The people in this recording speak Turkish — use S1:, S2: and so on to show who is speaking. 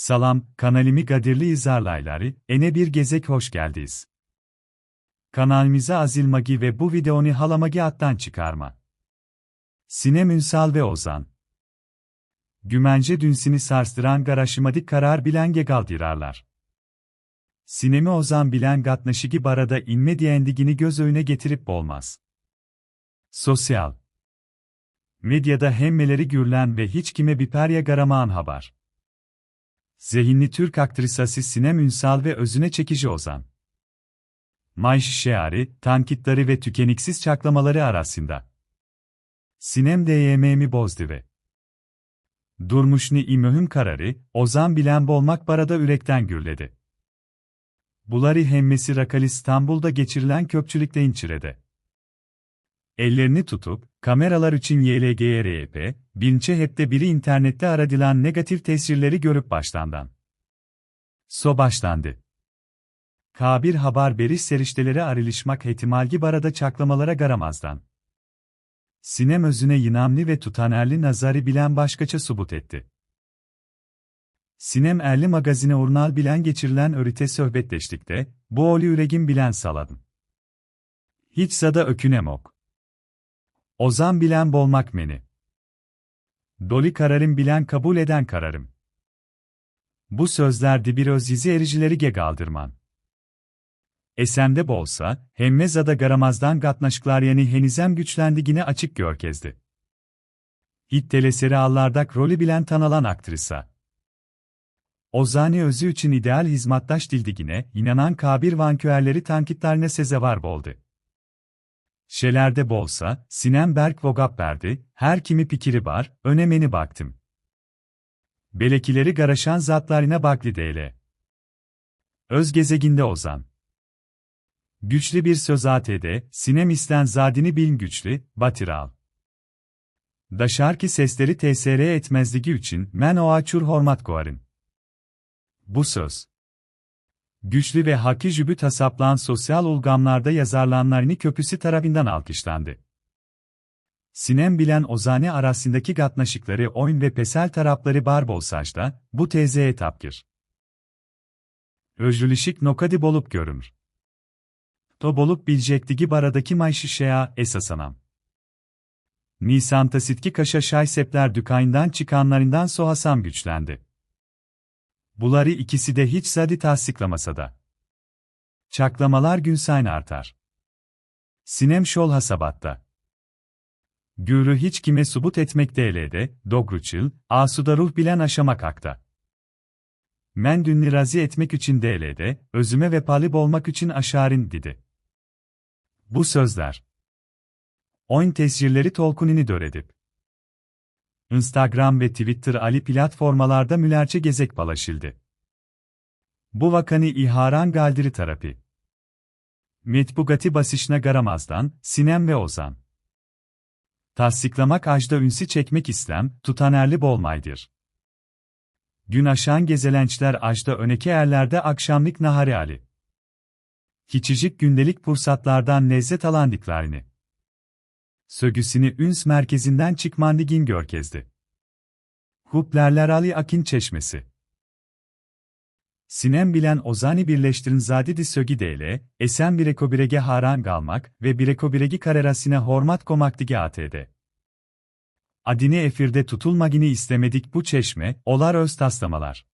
S1: Salam, kanalimi Gadirli izarlayları, ene bir gezek hoş geldiyiz. Kanalimize Azil Magi ve bu videonu Halamagi attan çıkarma. Sinem Ünsal ve Ozan. Gümence dünsini sarstıran garaşımadik karar bilen gegaldirarlar. Sinemi Ozan bilen gatnaşigi barada inme diyendigini göz önüne getirip olmaz. Sosyal. Medyada hemmeleri gürlen ve hiç kime biperya garamaan haber. Zehinli Türk aktrisası Sinem Ünsal ve özüne çekici Ozan. Mayş Şeari, tankitleri ve tükeniksiz çaklamaları arasında. Sinem DYM'mi bozdu ve Durmuşni imöhüm kararı, Ozan bilen bolmak barada ürekten gürledi. Bulari hemmesi Rakal İstanbul'da geçirilen köpçülükte inçirede. Ellerini tutup, kameralar için YLGRYP, binçe hepte biri internette aradılan negatif tesirleri görüp başlandan. So başlandı. Kabir haber beriş serişteleri arilişmak ihtimalgi barada çaklamalara garamazdan. Sinem özüne yinamli ve tutanerli nazari bilen başkaça subut etti. Sinem erli magazine urnal bilen geçirilen örite sohbetleştikte, bu oli üregin bilen saladım. Hiç sada ökünem ok. Ozan bilen bolmak meni. Doli kararım bilen kabul eden kararım. Bu sözlerdi bir öz yizi ericileri gegaldırman. Esemde bolsa, hemmezada garamazdan gatnaşklar yani henizem güçlendigine açık görkezdi. Hit teleseri allardak rolü bilen tanalan aktrisa. Ozani özü için ideal hizmattaş dildigine, inanan kabir vanküerleri tankitlerine sezevar boldu. Şelerde bolsa, Sinem Berk vogap verdi, her kimi pikiri var, önemeni baktım. Belekileri garaşan zatlarına bakli deyle. Öz gezeginde ozan. Güçlü bir söz atede, Sinem isten zadini bilin güçlü, batiral. Daşar ki sesleri TSR etmezligi için men o açur hormat koarın. Bu söz. Güçlü ve haki jübü tasaplan sosyal ulgamlarda yazarlanlarını köpüsü tarafından alkışlandı. Sinem bilen Ozane arasındaki gatnaşıkları oyun ve pesel tarafları barbolsajda, bu tezeye tapkir. Özlülüşik nokadi bolup görünür. To bolup bilecektigi baradaki mayşişeya esasanam. Nisan tasitki kaşa şaysepler dükayından çıkanlarından sohasam güçlendi. Buları ikisi de hiç zadi tasdiklamasa da. Çaklamalar gün sayn artar. Sinem şol hasabatta. Gürü hiç kime subut etmekte elede, dogruçıl, asuda ruh bilen aşamak akta. Men dünni razi etmek için de elede, özüme ve palib olmak için aşarin dedi. Bu sözler. Oyun tesirleri tolkunini döredip. Instagram ve Twitter Ali platformalarda mülerçe gezek palaşıldı. Bu vakanı iharan galdiri terapi. Metbugati basışına garamazdan, Sinem ve Ozan. Tasdiklamak ajda ünsi çekmek istem, tutanerli bolmaydır. Gün aşan gezelençler ajda öneki erlerde akşamlık nahari ali. Hiçicik gündelik fırsatlardan lezzet alandıklarını sögüsini üns merkezinden çıkmandigin görkezdi. Huplerler Ali Akin Çeşmesi Sinem bilen Ozani birleştirin zadidi sögi deyle, esen bireko birege haran galmak ve bireko biregi karerasine hormat komaktige atd. Adini efirde tutulmagini istemedik bu çeşme, olar öz taslamalar.